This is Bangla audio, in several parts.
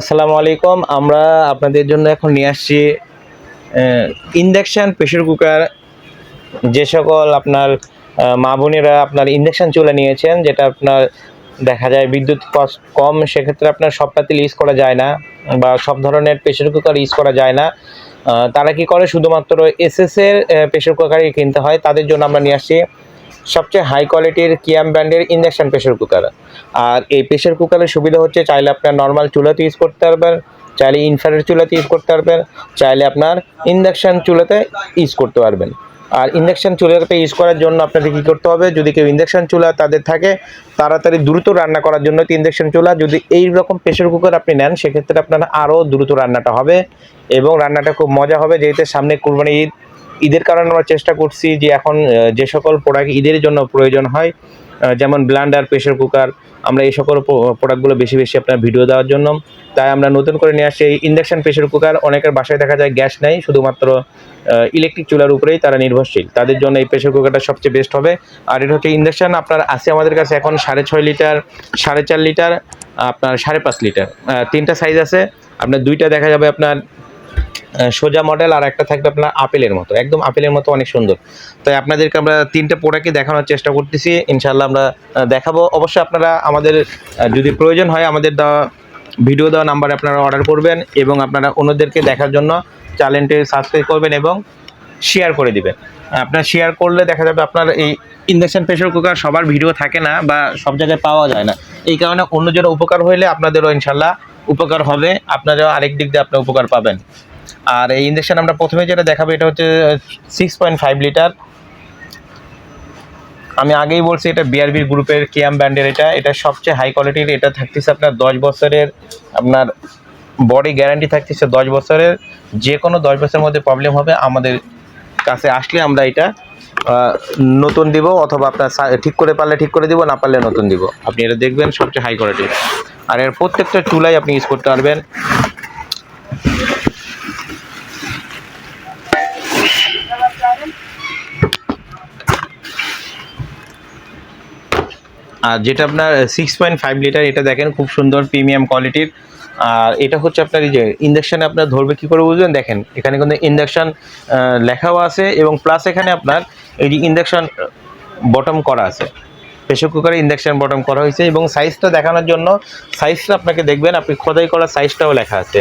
আসসালামু আলাইকুম। আমরা আপনাদের জন্য এখন নিয়ে আসছি ইন্ডাকশান প্রেশার কুকার যে সকল আপনার মা বোনেরা আপনার ইন্ডাকশান চুলা নিয়েছেন, যেটা আপনার দেখা যায় বিদ্যুৎ কস্ট কম, সেক্ষেত্রে আপনার সব পাতিল ইউজ করা যায় না বা সব ধরনের প্রেশার কুকার ইউজ করা যায় না। তারা কি করে? শুধুমাত্র এসএস এর প্রেশার কুকারই কিনতে হয়। তাদের জন্য আমরা নিয়ে আসছি। সবচেয়ে হাই কোয়ালিটির কিয়াম ব্র্যান্ডের ইন্ডাকশান প্রেশার কুকার আর এই প্রেশার কুকারের সুবিধা হচ্ছে, চাইলে আপনার নর্মাল চুলাতে ইউজ করতে পারবেন, চাইলে ইনফ্রারেড চুলাতে ইউজ করতে পারবেন, চাইলে আপনার ইন্ডাকশান চুলাতে ইউজ করতে পারবেন। আর ইন্ডাকশান চুলাতে ইউজ করার জন্য আপনাদের কী করতে হবে, যদি কেউ ইন্ডাকশান চুলা তাদের থাকে, তাড়াতাড়ি দ্রুত রান্না করার জন্য তো ইন্ডাকশান চুলা, যদি এই রকম প্রেশার কুকার আপনি নেন, সেক্ষেত্রে আপনার আরও দ্রুত রান্নাটা হবে এবং রান্নাটা খুব মজা হবে, যেহেতু সামনে কুরবানি ঈদ ঈদের কারণে আমরা চেষ্টা করছি যে এখন যে সকল প্রোডাক্ট ঈদের জন্য প্রয়োজন হয় যেমন ব্লান্ডার প্রেশার কুকার আমরা এই সকল প্রোডাক্টগুলো বেশি বেশি আপনার ভিডিও দেওয়ার জন্য। তাই আমরা নতুন করে নিয়ে আসছি ইন্ডাকশন প্রেশার কুকার অনেকের বাসায় দেখা যায় গ্যাস নেই, শুধুমাত্র ইলেকট্রিক চুলার উপরেই তারা নির্ভরশীল। তাদের জন্য এই প্রেশার কুকারটা সবচেয়ে বেস্ট হবে। আর এটা হচ্ছে ইন্ডাকশান আপনার আছে আমাদের কাছে এখন সাড়ে ছয় লিটার, সাড়ে চার লিটার, আপনার সাড়ে পাঁচ লিটার। তিনটা সাইজ আছে। আপনার দুইটা দেখা যাবে আপনার সোজা মডেল আর একটা থাকবে আপনার আপেলের মতো। একদম আপেলের মতো অনেক সুন্দর। তাই আপনাদেরকে আমরা তিনটে প্রোডাক্টই দেখানোর চেষ্টা করতেছি। ইনশাল্লাহ আমরা দেখাবো। অবশ্যই আপনারা আমাদের যদি প্রয়োজন হয় আমাদের দেওয়া ভিডিও দেওয়া নাম্বারে আপনারা অর্ডার করবেন এবং আপনারা অন্যদেরকে দেখার জন্য চ্যানেলটি সাবস্ক্রাইব করবেন এবং শেয়ার করে দিবেন। আপনার শেয়ার করলে দেখা যাবে আপনার এই ইন্ডাকশন প্রেশার কুকার সবার ভিডিও থাকে না বা সব জায়গায় পাওয়া যায় না। এই কারণে অন্যজনের উপকার হইলে আপনাদেরও ইনশাল্লাহ উপকার হবে। আপনারাও আরেক দিক দিয়ে আপনার উপকার পাবেন। আর এই ইন্ডাকশন আমরা প্রথমে যেটা দেখাবো, এটা হচ্ছে সিক্স পয়েন্ট ফাইভ লিটার আমি আগেই বলছি, এটা বিআরবি গ্রুপের কেএম ব্র্যান্ডের এটা। এটা সবচেয়ে হাই কোয়ালিটির এটা থাকতেছে আপনার দশ বছরের, আপনার বডি গ্যারান্টি থাকতেছে দশ বছরের। যে কোনো দশ বছরের মধ্যে প্রবলেম হবে, আমাদের কাছে আসলে আমরা এটা নতুন দিব, অথবা আপনার ঠিক করে পারলে ঠিক করে দিব, না পারলে নতুন দিব। আপনি এটা দেখবেন, সবচেয়ে হাই কোয়ালিটির আর এর প্রত্যেকটা চুলাই আপনি ইউজ করতে পারবেন। আর যেটা আপনার সিক্স পয়েন্ট ফাইভ লিটার এটা দেখেন খুব সুন্দর প্রিমিয়াম কোয়ালিটির আর এটা হচ্ছে আপনার এই যে ইন্ডাকশানে আপনার ধরবে কী করে বুঝবেন দেখেন, এখানে কিন্তু ইন্ডাকশান লেখাও আছে এবং প্লাস এখানে আপনার এই যে ইন্ডাকশান বটম করা আছে। প্রেশার কুকারে ইন্ডাকশান বটম করা হয়েছে এবং সাইজটা দেখানোর জন্য সাইজটা আপনাকে দেখবেন, আপনি খোদাই করা সাইজটাও লেখা আছে।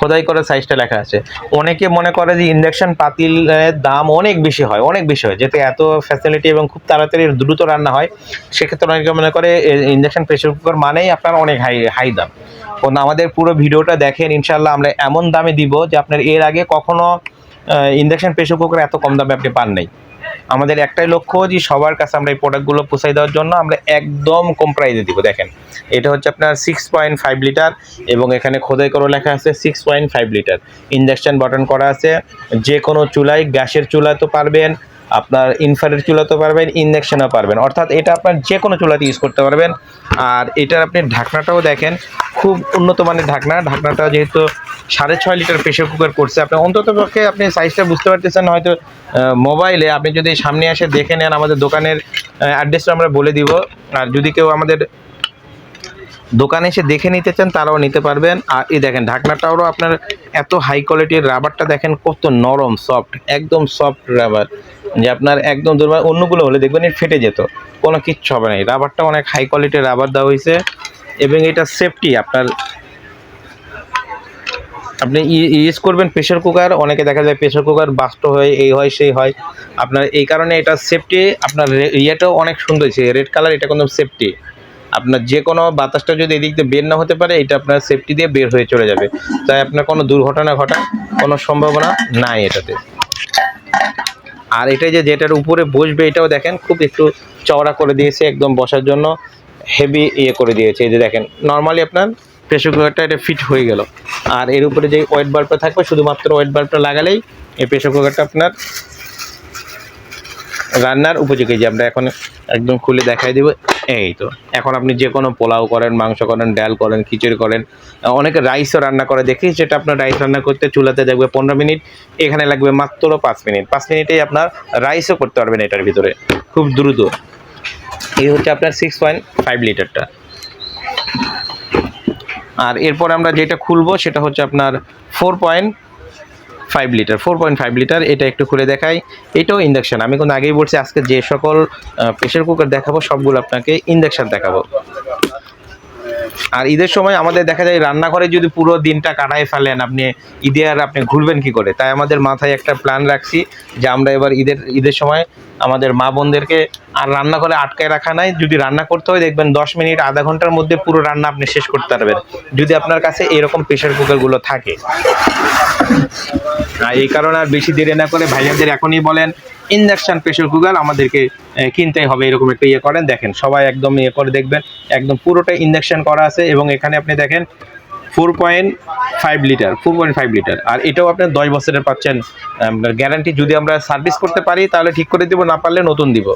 খোদাই করা সাইজটা লেখা আছে। অনেকে মনে করে যে ইন্ডাকশন পাতিলের দাম অনেক বেশি হয়, অনেক বেশি হয়। যেতে এত ফ্যাসিলিটি এবং খুব তাড়াতাড়ি দ্রুত রান্না হয়, সেক্ষেত্রে অনেকে মনে করে ইন্ডাকশন প্রেশার কুকার মানেই আপনার অনেক হাই হাই দাম। এবং আমাদের পুরো ভিডিওটা দেখেন ইনশাল্লাহ আমরা এমন দামে দিব যে আপনার এর আগে কখনো ইন্ডাকশন প্রেশার কুকার এত কম দামে আপনি পান নাই। আমাদের একটাই লক্ষ্য যে সবার কাছে আমরা এই প্রোডাক্টগুলো পোষাই দেওয়ার জন্য আমরা একদম কম প্রাইজে দিব, দেখেন। এটা হচ্ছে আপনার সিক্স পয়েন্ট ফাইভ লিটার এবং এখানে খোদাই করে লেখা আছে six point five litre injection button করা আছে যে কোনো চুলায়, গ্যাসের চুলা তো পারবেন আপনার ইনফ্রারেড চুলাতেও পারবেন ইন্ডাকশনও পারবেন। অর্থাৎ এটা আপনার যে কোনো চুলাতে ইউজ করতে পারবেন। আর এটার আপনি ঢাকনাটাও দেখেন, খুব উন্নত মানের ঢাকনা। ঢাকনাটা যেহেতু সাড়ে ছয় লিটার প্রেশার কুকার করছে, আপনি অন্তত পক্ষে আপনি সাইজটা বুঝতে পারতেছেন হয়তো মোবাইলে আপনি যদি সামনে এসে দেখে নেন আমাদের দোকানের অ্যাড্রেসটা আমরা বলে দিব। আর যদি কেউ আমাদের দোকানে এসে দেখে নিতে চান, তারাও নিতে পারবেন। আর এই দেখেন ঢাকনাটাও আপনার এত হাই কোয়ালিটির রাবারটা দেখেন, কত নরম সফট একদম সফট রাবার যে আপনার একদম দুর্বার অন্যগুলো হলে দেখবেন ফেটে যেত। কোনো কিচ্ছু হবে না। রাবারটা অনেক হাই কোয়ালিটির রাবার দেওয়া হয়েছে। এবং এটা সেফটি আপনার আপনি ইউজ করবেন প্রেশার কুকার অনেকে দেখা যায় প্রেশার কুকার বাস্ট হয়, এই হয়, সেই হয়। আপনার এই কারণে এটা সেফটি আপনার ইয়েটাও অনেক সুন্দর রেড কালার এটা কিন্তু সেফটি আপনার যে কোনো বাতাসটা যদি এদিক দিয়ে বের না হতে পারে, এটা আপনার সেফটি দিয়ে বের হয়ে চলে যাবে। তাই আপনার কোনো দুর্ঘটনা ঘটার কোনো সম্ভাবনা নাই এটাতে। আর এটা যে যেটার উপরে বসবে, এটাও দেখেন, খুব একটু চওড়া করে দিয়েছে, একদম বসার জন্য হেভি ইয়ে করে দিয়েছে। এই যে দেখেন নর্মালি আপনার প্রেশার কুকারটা এটা ফিট হয়ে গেল। আর এর উপরে যে ওয়েট বাল্বটা থাকবে, শুধুমাত্র ওয়েট বাল্বটা লাগালেই এই প্রেশার কুকারটা আপনার রান্নার উপযোগী। যে আমরা এখন একদম খুলে দেখাই দেবো এই তো। এখন আপনি যে কোনো পোলাও করেন, মাংস করেন, ডাল করেন, খিচুড়ি করেন অনেকে রাইসও রান্না করে। দেখি যেটা আপনার রাইস রান্না করতে চুলাতে লাগবে পনেরো মিনিট, এখানে লাগবে মাত্র পাঁচ মিনিট। পাঁচ মিনিটেই আপনার রাইসও করতে পারবেন এটার ভিতরে, খুব দ্রুত। এই হচ্ছে আপনার সিক্স পয়েন্ট ফাইভ লিটারটা। আর এরপর আমরা যেটা খুলবো সেটা হচ্ছে আপনার four point five litre four point five litre এটা একটু খুলে দেখাই। এটাও ইন্ডাকশন আমি কিন্তু আগেই বলছি, আজকে যে সকল প্রেশার কুকার দেখাবো, সবগুলো আপনাকে ইন্ডাকশন দেখাবো। আর ঈদের সময় আমাদের দেখা যায়, রান্নাঘরে যদি পুরো দিনটা কাটায় ফেলেন, আপনি ঈদে আর আপনি ঘুরবেন কি করে? তাই আমাদের মাথায় একটা প্ল্যান রাখছি যে আমরা এবার ঈদের ঈদের সময় আমাদের মা বোনদেরকে আর রান্নাঘরে আটকায় রাখা নাই। যদি রান্না করতে হয়, দেখবেন দশ মিনিট, আধা ঘণ্টার মধ্যে পুরো রান্না আপনি শেষ করতে পারবেন। যদি আপনার কাছে এরকম প্রেশার কুকারগুলো থাকে। আর এই কারণে আর বেশি দেরি না করে ভাইয়াদের এখনই বলেন ইন্ডাকশন প্রেশার কুকার আমাদেরকে কিনতেই হবে। এরকম একটা ইয়ে করেন। দেখেন, সবাই একদম ইয়ে করে দেখবেন। একদম পুরোটা ইন্ডাকশন করা আছে এবং এখানে আপনি দেখেন four point five litre four point five litre আর এটাও আপনার দশ বছরের পাচ্ছেন গ্যারান্টি যদি আমরা সার্ভিস করতে পারি, তাহলে ঠিক করে দিব, না পারলে নতুন দিব।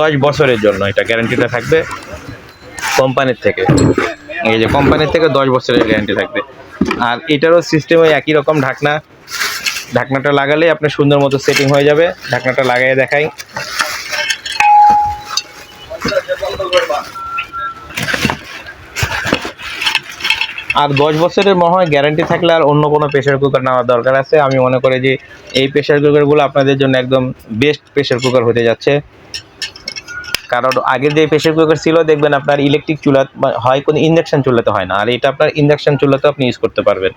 দশ বছরের জন্য এটা গ্যারান্টিটা থাকবে কোম্পানির থেকে। এই যে কোম্পানির থেকে দশ বছরের গ্যারান্টি থাকবে। আর এটারও সিস্টেম ওই একই রকম ঢাকনা। ঢাকনাটা লাগালে আপনার সুন্দর মতো সেটিং হয়ে যাবে। ঢাকনাটা লাগাই দেখাই। আর দশ বছরের মনে হয় গ্যারান্টি থাকলে আর অন্য কোনো প্রেশার কুকার নেওয়ার দরকার আছে। আমি মনে করি যে এই প্রেশার কুকারগুলো আপনাদের জন্য একদম বেস্ট প্রেশার কুকার হতে যাচ্ছে। কারণ আগে যে প্রেশার কুকার ছিল, দেখবেন আপনার ইলেকট্রিক চুলা হয় কোনো ইন্ডাকশন চুলাতে হয় না। আর এটা আপনার ইন্ডাকশন চুলাতে আপনি ইউজ করতে পারবেন।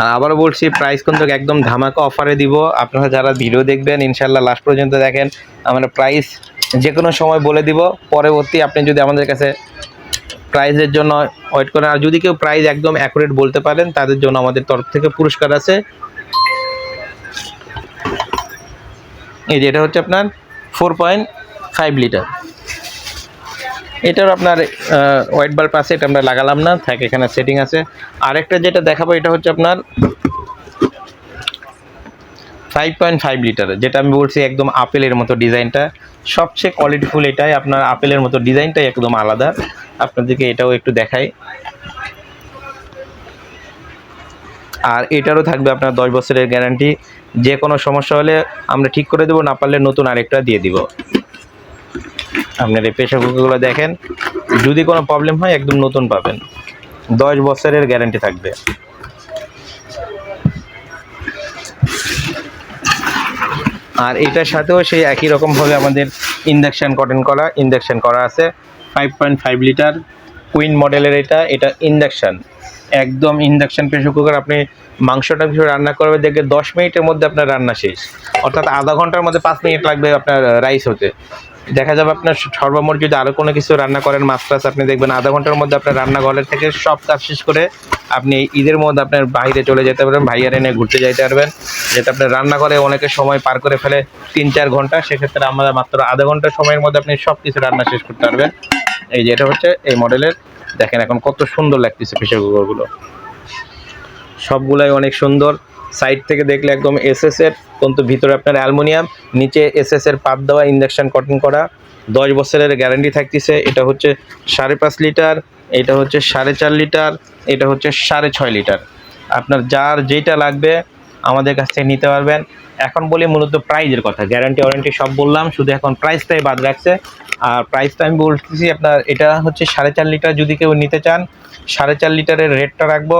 আর আবারও বলছি প্রাইস কিন্তু একদম ধামাকা অফারে দিব। আপনারা যারা ভিডিও দেখবেন ইনশাল্লাহ লাস্ট পর্যন্ত দেখেন। আমরা প্রাইস যে কোনো সময় বলে দিব, পরবর্তী আপনি যদি আমাদের কাছে প্রাইজের জন্য ওয়েট করেন, আর যদি কেউ প্রাইজ একদম অ্যাকুরেট বলতে পারেন, তাদের জন্য আমাদের তরফ থেকে পুরস্কার আছে। এই যে এটা হচ্ছে আপনার ফোর পয়েন্ট ফাইভ লিটার এটার আপনার হোয়াইট বাল্ব আছে, এটা আমরা লাগালাম না, থাকে, এখানে সেটিং আছে। আরেকটা যেটা দেখাবো, এটা হচ্ছে আপনার ফাইভ পয়েন্ট ফাইভ লিটার যেটা আমি বলছি একদম আপেলের মতো ডিজাইনটা সবচেয়ে কোয়ালিটিফুল এটাই, আপনার আপেলের মতো ডিজাইনটাই একদম আলাদা। আপনাদেরকে এটাও একটু দেখাই। আর এটারও থাকবে আপনার দশ বছরের গ্যারান্টি যে কোনো সমস্যা হলে আমরা ঠিক করে দেবো, না পারলে নতুন আরেকটা দিয়ে দিব। আপনার এই প্রেশার কুকারগুলো দেখেন, যদি কোনো প্রবলেম হয় একদম নতুন পাবেন। দশ বছরের গ্যারান্টি থাকবে। আর এটার সাথেও সেই একই রকমভাবে আমাদের ইন্ডাকশান কটন করা ইন্ডাকশান করা আছে। Five point five litre queen মডেলের এটা এটা ইন্ডাকশান একদম ইন্ডাকশান প্রেসার কুকার আপনি মাংসটা কিছু রান্না করবে দেখবে দশ মিনিটের মধ্যে আপনার রান্না শেষ। অর্থাৎ আধা ঘণ্টার মধ্যে পাঁচ মিনিট লাগবে আপনার রাইস হতে। দেখা যাবে আপনার সর্বমোট যদি আরও কোনো কিছু রান্না করেন, মাছ আপনি দেখবেন আধা ঘণ্টার মধ্যে আপনার রান্নাঘরের থেকে সব কাজ শেষ করে আপনি ঈদের মধ্যে আপনার বাইরে চলে যেতে পারবেন, ভাইয়ার এনে ঘুরতে যাইতে পারবেন। যেটা আপনার রান্নাঘরে অনেকে সময় পার করে ফেলে তিন চার ঘণ্টা, সেক্ষেত্রে আমরা মাত্র আধা ঘণ্টা সময়ের মধ্যে আপনি সব কিছু রান্না শেষ করতে পারবেন। এই যে এটা হচ্ছে এই মডেলের দেখেন এখন কত সুন্দর লাগতেছে প্রেশার কুকারগুলো সবগুলাই অনেক সুন্দর। সাইড থেকে দেখলে একদম এসএস এর, কিন্তু ভিতরে আপনার অ্যালুমিনিয়াম, নিচে এসএস এর পাত দেওয়া, ইন্ডাকশন কটন করা। দশ বছরের গ্যারান্টি থাকতেছে, এটা হচ্ছে সাড়ে পাঁচ লিটার, এটা হচ্ছে সাড়ে চার লিটার, এটা হচ্ছে সাড়ে ছয় লিটার। আপনার যার যেটা লাগবে, আমাদের কাছ থেকে নিতে পারবেন। এখন বলি মূলত প্রাইজের কথা, গ্যারান্টি, ওয়ারেন্টি সব বললাম, শুধু এখন প্রাইসটাই বাদ রাখছে। আর প্রাইসটা আমি বলতেছি আপনার, এটা হচ্ছে সাড়ে চার লিটার, যদি কেউ নিতে চান, সাড়ে চার লিটারের রেটটা রাখব।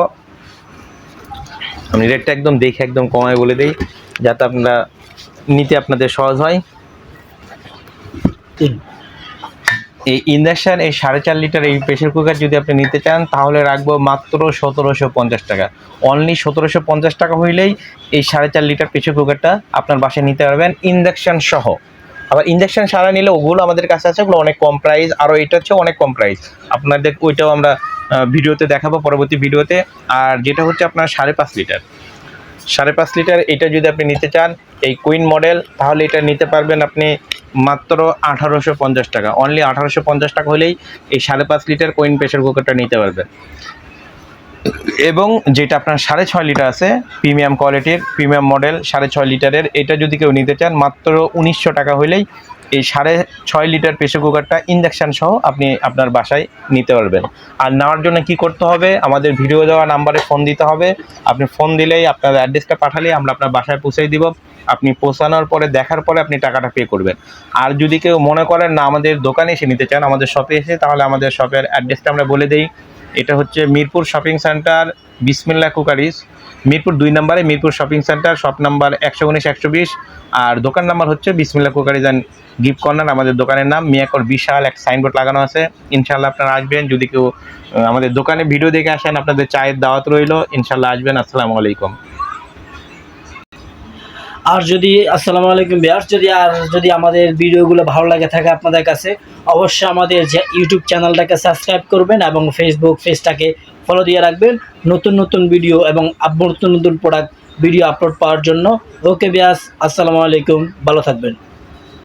আমি রেটটা একদম দেখে একদম কমায় বলে দিই যাতে আপনারা নিতে আপনাদের সহজ হয়। এই ইন্ডাকশান এই সাড়ে চার লিটার এই প্রেশার কুকার যদি আপনি নিতে চান তাহলে রাখব মাত্র সতেরোশো পঞ্চাশ টাকা। অনলি সতেরোশো পঞ্চাশ টাকা হইলেই এই সাড়ে চার লিটার প্রেশার কুকারটা আপনার বাসায় নিতে পারবেন ইন্ডাকশান সহ। আবার ইন্ডাকশান সারা নিলে ওগুলো আমাদের কাছে আছে, ওগুলো অনেক কম প্রাইস আরও এটা হচ্ছে অনেক কম প্রাইস আপনাদের ওইটাও আমরা ভিডিওতে দেখাবো, পরবর্তী ভিডিওতে। আর যেটা হচ্ছে আপনার সাড়ে পাঁচ লিটার। সাড়ে পাঁচ লিটার, এটা যদি আপনি নিতে চান, এই কুইন মডেল তাহলে এটা নিতে পারবেন আপনি মাত্র আঠারোশো পঞ্চাশ টাকা। অনলি আঠারোশো পঞ্চাশ টাকা হলেই এই সাড়ে পাঁচ লিটার কুইন প্রেশার কুকারটা নিতে পারবেন। এবং যেটা আপনার সাড়ে ছয় লিটার আছে প্রিমিয়াম কোয়ালিটির প্রিমিয়াম মডেল সাড়ে ছয় লিটারের, এটা যদি কেউ নিতে চান, মাত্র উনিশশো টাকা হলেই এই সাড়ে ছয় লিটার প্রেশার কুকারটা ইন্ডাকশান সহ আপনি আপনার বাসায় নিতে পারবেন। আর নেওয়ার জন্য কি করতে হবে? আমাদের ভিডিও দেওয়া নাম্বারে ফোন দিতে হবে। আপনি ফোন দিলেই আপনার অ্যাড্রেসটা পাঠালেই আমরা আপনার বাসায় পৌঁছে দিব। আপনি পৌঁছানোর পরে, দেখার পরে আপনি টাকাটা পে করবেন। আর যদি কেউ মনে করেন না আমাদের দোকানে এসে নিতে চান, আমাদের শপে এসে, তাহলে আমাদের শপের অ্যাড্রেসটা আমরা বলে দিই। এটা হচ্ছে Mirpur shopping centre Bismillah cookeries Mirpur দুই নম্বরে Mirpur shopping centre, shop number একশো উনিশ, একশো বিশ। আর দোকান নাম্বার হচ্ছে বিসমিল্লা কুকারিজ অ্যান্ড গিফট কর্নার, আমাদের দোকানের নাম। মিয়াকর বিশাল এক সাইনবোর্ড লাগানো আছে। ইনশাল্লাহ আপনারা আসবেন। যদি কেউ আমাদের দোকানে ভিডিও দেখে আসেন, আপনাদের চায়ের দাওয়াত রইল ইনশাল্লাহ আসবেন। আসসালামু আলাইকুম। আর যদি, আসসালামু আলাইকুম বিয়ার্স যদি আর যদি আমাদের ভিডিওগুলো ভালো লাগে থাকে আপনাদের কাছে, অবশ্যই আমাদের যে ইউটিউব চ্যানেলটাকে সাবস্ক্রাইব করবেন এবং ফেসবুক পেজটাকে ফলো দিয়ে রাখবেন। নতুন নতুন ভিডিও এবং নতুন নতুন প্রোডাক্ট ভিডিও আপলোড পাওয়ার জন্য। ওকে বিয়াস আসসালামু আলাইকুম, ভালো থাকবেন।